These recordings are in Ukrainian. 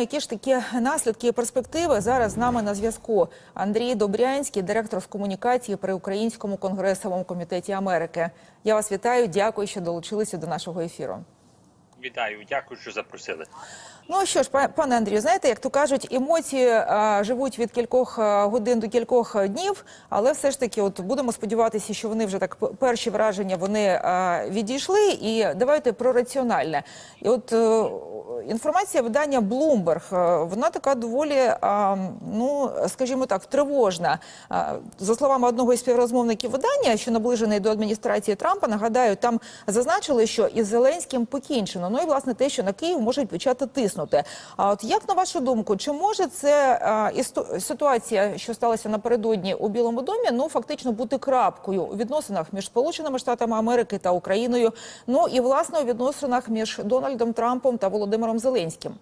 Які ж такі наслідки і перспективи зараз з нами на зв'язку? Андрій Добрянський, директор з комунікації при Українському конгресовому комітеті Америки. Я вас вітаю. Дякую, що долучилися до нашого ефіру. Вітаю, дякую, що запросили. Ну що ж, пане Андрію, знаєте, як то кажуть, емоції а, живуть від кількох годин до кількох днів, але все ж таки, от будемо сподіватися, що вони вже так перші враження вони а, відійшли. І давайте про раціональне. І от е, інформація видання Bloomberg, е, вона така доволі, ну скажімо так, тривожна. За словами одного із співрозмовників видання, що наближений до адміністрації Трампа, нагадаю, там зазначили, що із Зеленським покінчено. Ну і власне те, що на Київ можуть почати тиснути. А от як на вашу думку, чи може це ситуація, що сталася напередодні у Білому домі, ну фактично бути крапкою у відносинах між Сполученими Штатами Америки та Україною? Ну і власне у відносинах між Дональдом Трампом та Володимиром Зеленським?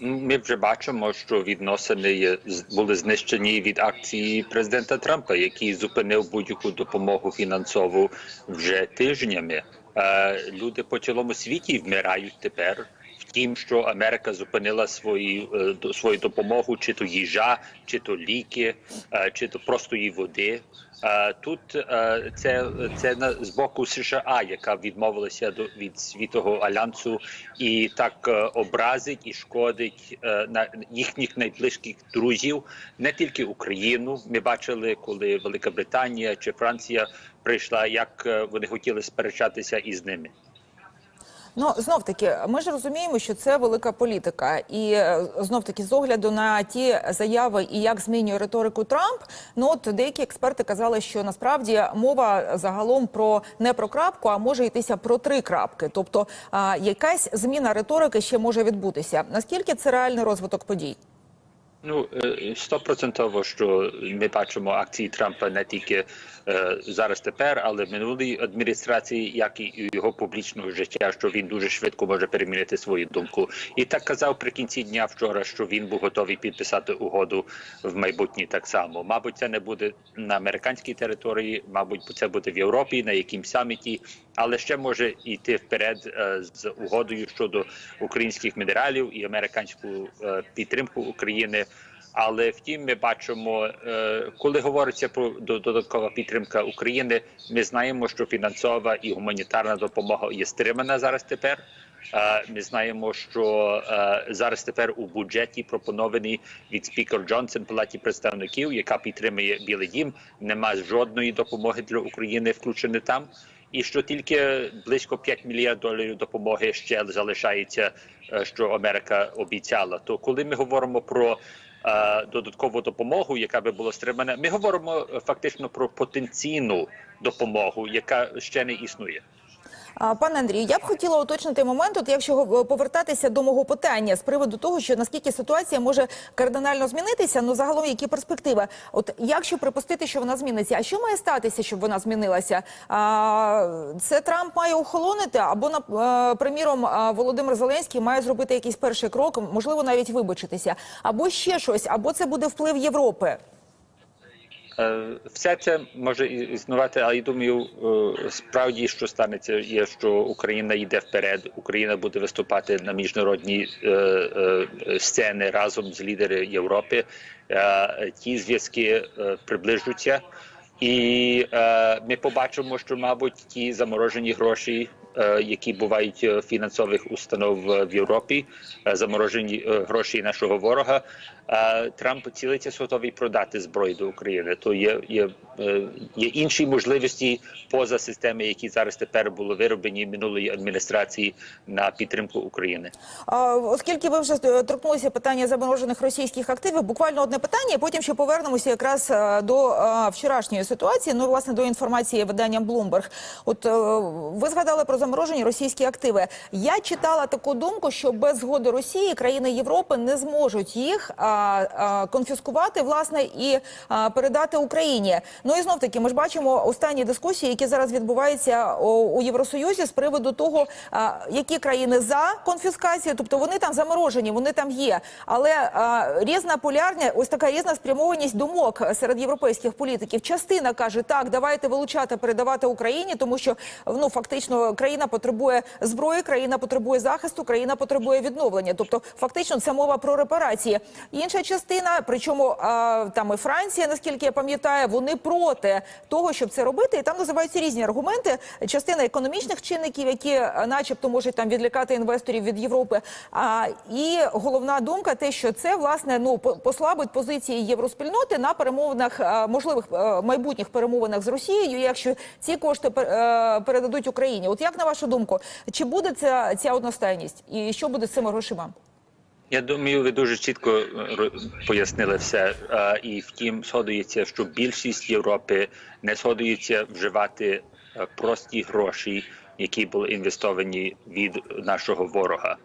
Ми вже бачимо, що відносини були знищені від акції президента Трампа, який зупинив будь-яку допомогу фінансову вже тижнями. Е, Люди по цілому світі вмирають тепер. Втім, що Америка зупинила свою е, свою допомогу, чи то їжа, чи то ліки, е, чи то простої води. Е, Тут це, це з боку США, яка відмовилася до від світового альянсу, і так образить і шкодить на їхніх найближчих друзів, не тільки Україну. Ми бачили, коли Велика Британія чи Франція прийшла, як вони хотіли сперечатися із ними. Ну знов таки, ми ж розуміємо, що це велика політика, і е, знов таки з огляду на ті заяви і як змінює риторику Трамп. Ну от деякі експерти казали, що насправді мова загалом про не про крапку, а може йтися про три крапки. Тобто якась зміна риторики ще може відбутися. Наскільки це реальний розвиток подій? Ну е, стопроцентово, що ми бачимо акції Трампа не тільки е, зараз тепер, але в минулій адміністрації, як і його публічного життя, що він дуже швидко може перемінити свою думку. І так казав при кінці дня вчора, що він був готовий підписати угоду в майбутнє так само. Мабуть, це не буде на американській території, мабуть, це буде в Європі на якимсь саміті, але ще може йти вперед е, з угодою щодо українських мінералів і американську е, підтримку України. Але втім, ми бачимо, е, коли говориться про до- додаткова підтримка України, ми знаємо, що фінансова і гуманітарна допомога є стримана зараз тепер. Ми знаємо, що зараз тепер у бюджеті пропонований від спікер Джонсон Палаті представників, яка підтримує Білий Дім. Нема жодної допомоги для України включені там. І що тільки близько 5 мільярд доларів допомоги ще залишається, е, що Америка обіцяла. То коли ми говоримо про е, додаткову допомогу, яка би була стримана, ми говоримо е, фактично про потенційну допомогу, яка ще не існує. Пане Андрію, я б хотіла уточнити момент, от якщо повертатися до мого питання з приводу того, що наскільки ситуація може кардинально змінитися, ну загалом які перспективи? От якщо припустити, що вона зміниться, а що має статися, щоб вона змінилася? А, це Трамп має охолонити, або на е, приміром Володимир Зеленський має зробити якийсь перший крок, можливо, навіть вибачитися, або ще щось, або це буде вплив Європи. Е, Все це може існувати, але я думаю, е, справді що станеться, є, що Україна йде вперед. Україна буде виступати на міжнародній е, сцени разом з лідерами Європи. Ті зв'язки приближуться, і ми побачимо, що мабуть ті заморожені гроші. Е, Які бувають е, фінансових установ е, в Європі, заморожені гроші нашого ворога. Трамп цілиться готовий продати зброю до України. То є, є, є інші можливості поза системи, які зараз тепер були вироблені минулої адміністрації на підтримку України. Оскільки ви вже торкнулися питання заморожених російських активів, буквально одне питання, потім ще повернемося якраз до вчорашньої ситуації. Ну власне до інформації видання Bloomberg. От ви згадали про заморожені російські активи. Я читала таку думку, що без згоди Росії країни Європи не зможуть їх а, а, конфіскувати власне і а, передати Україні. Ну і знов таки, ми ж бачимо останні дискусії, які зараз відбуваються у, у Євросоюзі з приводу того, а, які країни за конфіскацію, тобто вони там заморожені, вони там є. Але а, різна полярня, ось така різна спрямованість думок серед європейських політиків. Частина каже, так, давайте вилучати, передавати Україні, тому що ну фактично країни. Країна потребує зброї, країна потребує захисту, країна потребує відновлення. Тобто, фактично, це мова про репарації. Інша частина, причому там і Франція, наскільки я пам'ятаю, вони проти того, щоб це робити, і там називаються різні аргументи. Частина економічних чинників, які, е, начебто, можуть там відлякати інвесторів від Європи. А і головна думка, те, що це власне ну по- послабить позиції євроспільноти на перемовинах, е, можливих е, майбутніх перемовинах з Росією, якщо ці кошти пер- передадуть Україні. От як на вашу думку, чи буде ця, ця одностайність, і що буде з цими грошима? Я думаю, ви дуже чітко е, пояснили все. І втім, згодується, що більшість Європи не згодується вживати е, прості гроші, які були інвестовані від нашого ворога.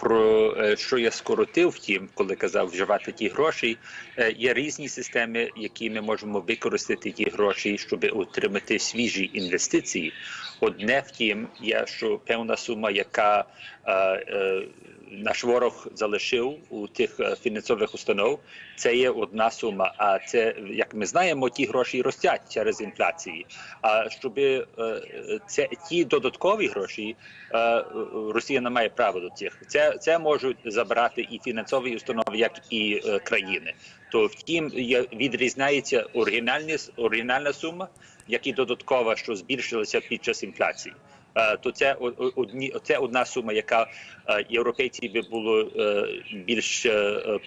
Про е, що я скоротив, втім, коли казав вживати ті гроші, е, є різні системи, які ми можемо використати ті гроші, щоб отримати свіжі інвестиції. Одне втім, є що певна сума, яка е, наш ворог залишив у тих е, фінансових установ, це є одна сума. А це, як ми знаємо, ті гроші ростять через інфляцію. А щоб е, це ті додаткові гроші, е, Росія не має права до цих. Це це можуть забрати і фінансові установи, як і країни. То втім, є відрізняється оригінальна сума, як і додаткова, що збільшилася під час інфляції. Е, то це одні це одна сума, яка е, європейці би було е, більш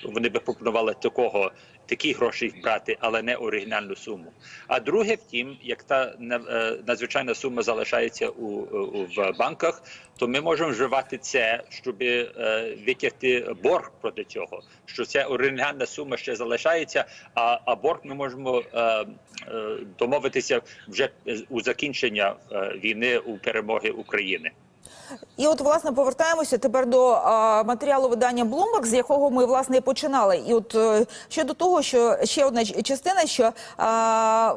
вони би пропонували такого такі гроші брати, але не оригінальну суму. А друге, втім, як та е, надзвичайна сума залишається у, у в банках, то ми можемо вживати це, щоб е, витягти борг проти цього. Що це оригінальна сума ще залишається, а, а борг ми можемо е, домовитися вже у закінчення війни у перемоги України. І от власне повертаємося тепер до а, матеріалу видання Bloomberg, з якого ми власне і починали. І от е, щодо того, що ще одна частина, що а,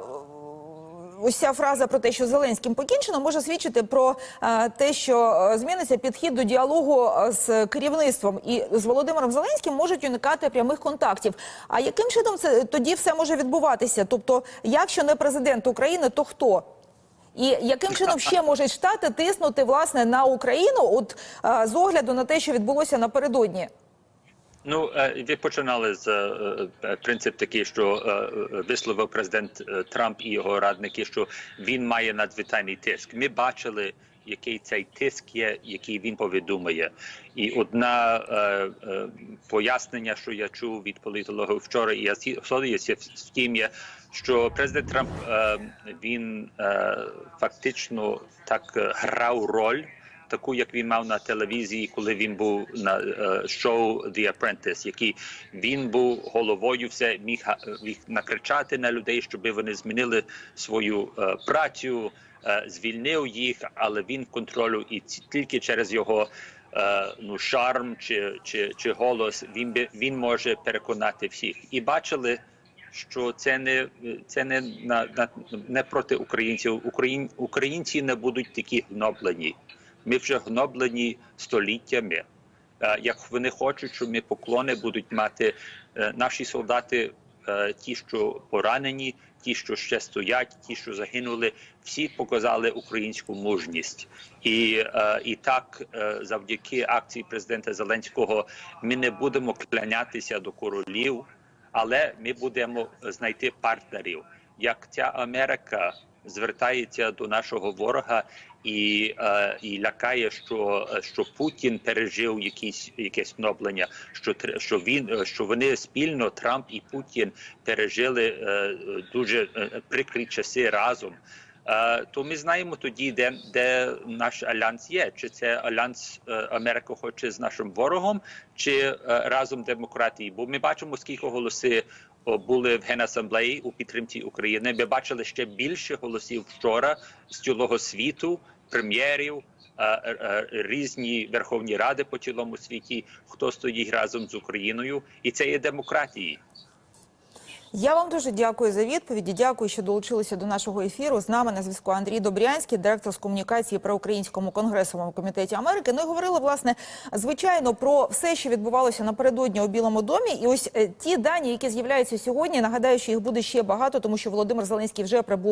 ось фраза про те, що Зеленським покінчено, може свідчити про е, те, що е, зміниться підхід до діалогу е, з керівництвом і з Володимиром Зеленським можуть уникати прямих контактів. А яким чином це тоді все може відбуватися? Тобто, якщо не президент України, то хто? І яким чином ще можуть штати тиснути власне на Україну, от з огляду на те, що відбулося напередодні? Ну, е, ви починали з е, е, принцип такий, що висловив президент Трамп і його радники, що він має надзвичайний тиск. Ми бачили, який цей тиск є, який він повідомує. І одна е, е, пояснення, що я чув від політологів вчора, і я згодуюся з тим є, що президент Трамп е, він е, фактично так е, грав роль таку, як він мав на телевізії, коли він був на е, шоу The Apprentice, який він був головою, все міг, міг накричати на людей, щоб вони змінили свою е, працю, звільнив їх, але він контролю і тільки через його. е, Ну, шарм чи, чи, чи голос він би він може переконати всіх. І бачили, що це не це не на, на не проти українців. Україн, українці не будуть такі гноблені. Ми вже гноблені століттями. Е, Як вони хочуть, щоб ми поклони будуть мати е, наші солдати, е, ті, що поранені, ті, що ще стоять, ті, що загинули, всі показали українську мужність. І, е, і так, е, завдяки акції президента Зеленського, ми не будемо клянятися до королів, але ми будемо знайти партнерів. Як ця Америка звертається до нашого ворога і, е, і лякає, що, е, що Путін пережив якісь якесь гноблення, що що він е, що вони спільно Трамп і Путін пережили дуже прикрі часи разом. То ми знаємо тоді, де, де наш альянс є. Чи це альянс Америка хоче з нашим ворогом, чи разом демократії? Бо ми бачимо, скільки голоси були в Генасамблеї у підтримці України. Ми бачили ще більше голосів вчора з цілого світу, прем'єрів, е, е, різні верховні ради по цілому світі, хто стоїть разом з Україною, і це є демократії. Я вам дуже дякую за відповіді. Дякую, що долучилися до нашого ефіру. З нами на зв'язку Андрій Добрянський, директор з комунікації при Українському конгресовому комітеті Америки. Ну і говорили власне звичайно про все, що відбувалося напередодні у Білому домі. І ось е, ті дані, які з'являються сьогодні. Нагадаю, що їх буде ще багато, тому що Володимир Зеленський вже прибув.